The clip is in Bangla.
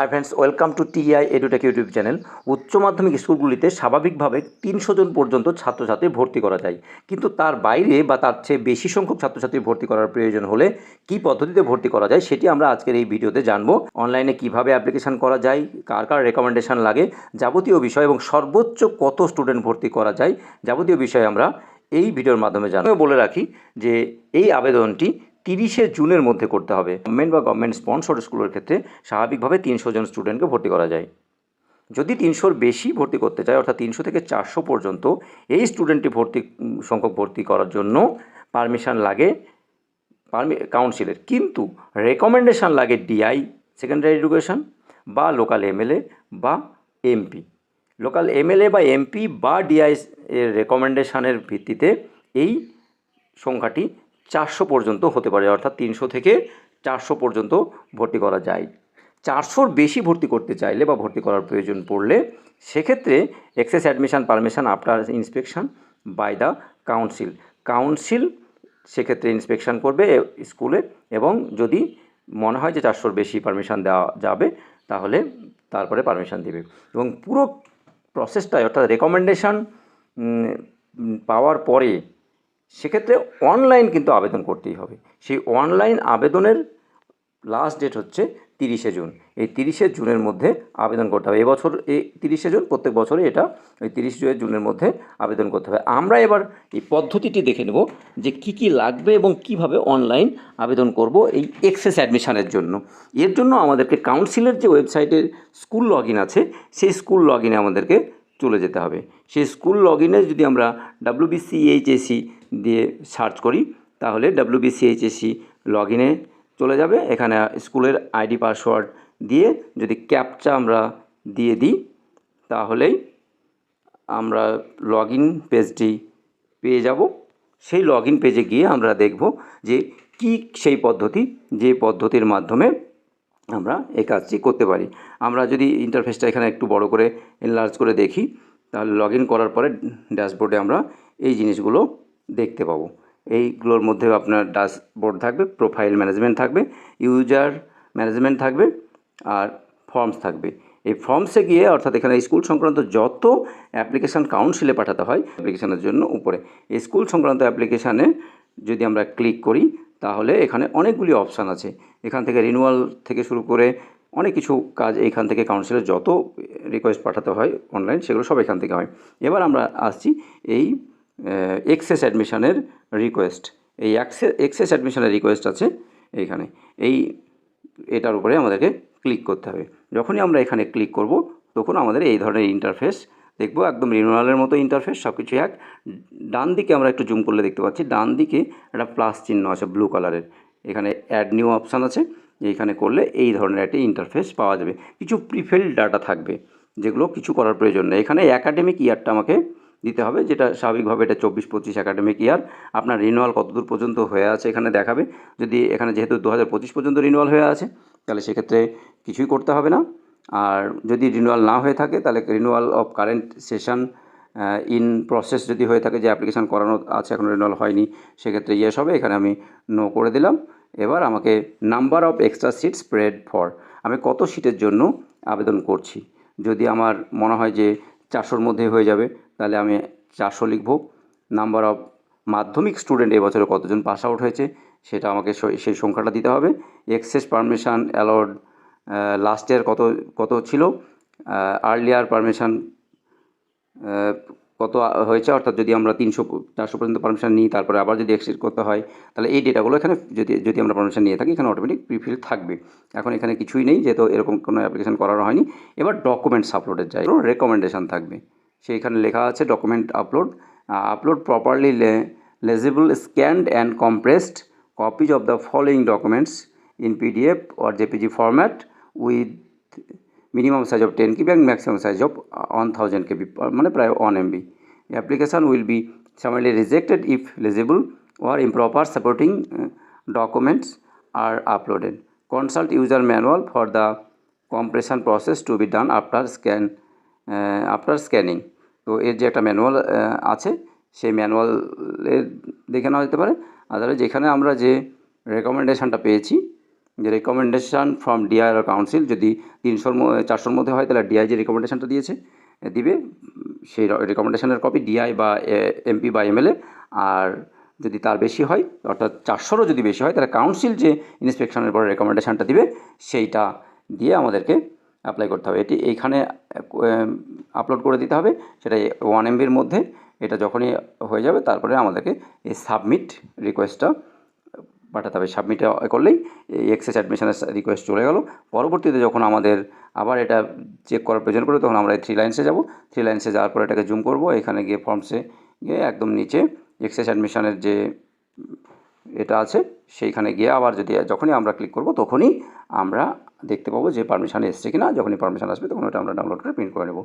Hi friends welcome to TI Edutech YouTube channel উচ্চ মাধ্যমিক স্কুলগুলিতে স্বাভাবিকভাবে তিনশো জন পর্যন্ত ছাত্রছাত্রী ভর্তি করা যায়। কিন্তু তার বাইরে বা তার চেয়ে বেশি সংখ্যক ছাত্রছাত্রী ভর্তি করার প্রয়োজন হলে কী পদ্ধতিতে ভর্তি করা যায় সেটি আমরা আজকের এই ভিডিওতে জানব। অনলাইনে কীভাবে অ্যাপ্লিকেশন করা যায়, কার কার রেকমেন্ডেশন লাগে, যাবতীয় বিষয় এবং সর্বোচ্চ কত স্টুডেন্ট ভর্তি করা যায়, যাবতীয় বিষয় আমরা এই ভিডিওর মাধ্যমে জানব। বলে রাখি যে এই আবেদনটি তিরিশে জুনের মধ্যে করতে হবে। গভর্নমেন্ট বা গভর্নমেন্ট স্পন্সর স্কুলের ক্ষেত্রে স্বাভাবিকভাবে তিনশো জন স্টুডেন্টকে ভর্তি করা যায়। যদি তিনশোর বেশি ভর্তি করতে চায়, অর্থাৎ তিনশো থেকে চারশো পর্যন্ত এই স্টুডেন্টটি ভর্তি সংখ্যক ভর্তি করার জন্য পারমিশন লাগে পারমি কাউন্সিলের কিন্তু রেকমেন্ডেশন লাগে ডিআই সেকেন্ডারি এডুকেশন বা লোকাল এমএলএ বা এমপি লোকাল এমএলএ বা এমপি বা ডিআই এর রেকমেন্ডেশনের ভিত্তিতে এই সংখ্যাটি চারশো পর্যন্ত হতে পারে, অর্থাৎ তিনশো থেকে চারশো পর্যন্ত ভর্তি করা যায়। চারশোর বেশি ভর্তি করতে চাইলে বা ভর্তি করার প্রয়োজন পড়লে সেক্ষেত্রে excess admission permission after inspection by the council. Council সেক্ষেত্রে ইন্সপেকশান করবে স্কুলে এবং যদি মনে হয় যে চারশোর বেশি পারমিশন দেওয়া যাবে, তাহলে তারপরে পারমিশন দেবে। এবং পুরো প্রসেসটাই অর্থাৎ রেকমেন্ডেশন পাওয়ার পরে সেক্ষেত্রে অনলাইন কিন্তু আবেদন করতেই হবে। সেই অনলাইন আবেদনের লাস্ট ডেট হচ্ছে তিরিশে জুন। এই তিরিশে জুনের মধ্যে আবেদন করতে হবে। এবছর এই তিরিশে জুন, প্রত্যেক বছরে এটা ওই তিরিশ জুনের মধ্যে আবেদন করতে হবে। আমরা এবার এই পদ্ধতিটি দেখে নেব যে কি কি লাগবে এবং কীভাবে অনলাইন আবেদন করব এই এক্সেস অ্যাডমিশনের জন্য। এর জন্য আমাদেরকে কাউন্সিলের যে ওয়েবসাইটের স্কুল লগ আছে, সেই স্কুল লগ আমাদেরকে চলে যেতে হবে। সেই স্কুল লগ ইনে যদি আমরা ডাব্লিউবিসিএইচএসি দিয়ে সার্চ করি, তাহলে ডাব্লিউবিসিএইচএসি লগ ইনে চলে যাবে। এখানে স্কুলের আইডি পাসওয়ার্ড দিয়ে যদি ক্যাপচা আমরা দিয়ে দিই, তাহলেই আমরা লগ ইন পেজটি পেয়ে যাব। সেই লগ ইন পেজে গিয়ে আমরা দেখব যে কি সেই পদ্ধতি, যে পদ্ধতির মাধ্যমে আমরা এই কাজটি করতে পারি। আমরা যদি ইন্টারফেসটা এখানে একটু বড় করে এনলার্জ করে দেখি, তাহলে লগ করার পরে ড্যাশবোর্ডে আমরা এই জিনিসগুলো দেখতে পাবো। এইগুলোর মধ্যে আপনার ড্যাশবোর্ড থাকবে প্রোফাইল ম্যানেজমেন্ট থাকবে ইউজার ম্যানেজমেন্ট থাকবে, আর ফর্মস থাকবে। এই ফর্মসে গিয়ে অর্থাৎ এখানে স্কুল সংক্রান্ত যত অ্যাপ্লিকেশান কাউন্সিলে পাঠাতে হয় অ্যাপ্লিকেশানের জন্য উপরে। স্কুল সংক্রান্ত অ্যাপ্লিকেশানে যদি আমরা ক্লিক করি, তাহলে এখানে অনেকগুলি অপশান আছে। এখান থেকে রিনুয়াল থেকে শুরু করে অনেক কিছু কাজ এখান থেকে কাউন্সিলের যত রিকোয়েস্ট পাঠাতে হয় অনলাইন সেগুলো সব এখান থেকে হয়। এবার আমরা আসছি এই এক্সেস অ্যাডমিশনের রিকোয়েস্ট এই এক্সেস অ্যাডমিশনের রিকোয়েস্ট আছে এইখানে। এই, এটার উপরে আমাদেরকে ক্লিক করতে হবে। যখনই আমরা এখানে ক্লিক করব, তখন আমাদের এই ধরনের ইন্টারফেস দেখব, একদম রিনুয়ালের মতো ইন্টারফেস সব কিছু এক। ডান দিকে আমরা একটু জুম করলে দেখতে পাচ্ছি, ডান দিকে একটা প্লাস চিহ্ন আছে ব্লু কালারের এখানে অ্যাড নিউ অপশান আছে, এইখানে করলে এই ধরনের একটি ইন্টারফেস পাওয়া যাবে। কিছু প্রিফিল্ড ডাটা থাকবে, যেগুলো কিছু করার প্রয়োজন নেই। এখানে অ্যাকাডেমিক ইয়ারটা আমাকে দিতে হবে, যেটা স্বাভাবিকভাবে এটা চব্বিশ পঁচিশ একাডেমিক ইয়ার আপনার রিনুয়াল কতদূর পর্যন্ত হয়ে আছে এখানে দেখাবে। যদি এখানে যেহেতু দু হাজার পঁচিশ পর্যন্ত রিনুয়াল হয়ে আছে, তাহলে সেক্ষেত্রে কিছুই করতে হবে না। আর যদি রিনুয়াল না হয়ে থাকে, তাহলে renewal of current session in process যদি হয়ে থাকে, যে অ্যাপ্লিকেশান করানো আছে, এখন রিনুয়াল হয়নি, সেক্ষেত্রে ইয়েস হবে, এখানে আমি নো করে দিলাম। এবার আমাকে number of extra seat spread for আমি কত সিটের জন্য আবেদন করছি? যদি আমার মনে হয় যে চারশোর মধ্যে হয়ে যাবে, তাহলে আমি চারশো লিখব। নাম্বার অফ মাধ্যমিক স্টুডেন্ট এবছরে কতজন পাস আউট হয়েছে, সেটা আমাকে সেই সংখ্যাটা দিতে হবে। Excess permission allowed last year কত কত ছিল? আর্লি আর্লিয়ার পারমিশন কত হয়েছে? অর্থাৎ যদি আমরা তিনশো, চারশো পর্যন্ত পারমিশন নিই, তারপরে আবার যদি এক্সিড করতে হয়, তাহলে এই ডেটাগুলো এখানে যদি যদি আমরা পারমিশন নিয়ে থাকি, এখানে অটোমেটিক প্রিফিল থাকবে। এখন এখানে কিছুই নেই, যেহেতু এরকম কোনো অ্যাপ্লিকেশন করানো হয়নি। এবার ডকুমেন্টস আপলোডের যাই রেকমেন্ডেশন থাকবে। সেইখানে লেখা আছে document upload upload properly legible scanned and compressed copies of the following documents in PDF or JPG format. With minimum size of ten KB and maximum size of one thousand KB মানে প্রায় one MB application will be summarily rejected if illegible or improper supporting documents are uploaded consult user manual for the compression process to be done after scan after scanning তো এর যে একটা ম্যানুয়াল আছে, সেই ম্যানুয়ালের দেখে নেওয়া যেতে পারে। আদারে যেখানে আমরা যে রেকমেন্ডেশানটা পেয়েছি যে রেকমেন্ডেশান ফ্রম ডিআই আর কাউন্সিল যদি তিনশোর চারশোর মধ্যে হয়, তাহলে ডিআই যে রেকমেন্ডেশানটা দিয়েছে দিবে, সেই রেকমেন্ডেশানের কপি ডিআই বা এমপি বা এমএলএ আর যদি তার বেশি হয়, অর্থাৎ চারশোরও যদি বেশি হয়, তাহলে কাউন্সিল যে ইন্সপেকশনের পরে রেকমেন্ডেশানটা দিবে, সেইটা দিয়ে আমাদেরকে অ্যাপ্লাই করতে হবে। এটি এইখানে আপলোড করে দিতে হবে, সেটা ওয়ান এমবির মধ্যে, এটা যখনই হয়ে যাবে, তারপরে আমাদেরকে এই সাবমিট রিকোয়েস্টটা পাঠাতে হবে সাবমিট করলেই এই এক্সেস অ্যাডমিশনের রিকোয়েস্ট চলে গেল। পরবর্তীতে যখন আমাদের আবার এটা চেক করার প্রয়োজন পড়বে তখন আমরা এই থ্রি লাইন্সে যাব। থ্রি লাইন্সে যাওয়ার পর এটাকে জুম করব। এখানে গিয়ে ফর্মসে গিয়ে একদম নিচে এক্সেস অ্যাডমিশনের যে এটা আছে, সেইখানে গিয়ে আবার যদি যখনই আমরা ক্লিক করব, তখনই আমরা দেখতে পাবো যে পারমিশন এসছে কিনা। যখনই পারমিশন আসবে, তখন ওটা আমরা ডাউনলোড করে প্রিন্ট করে নেব।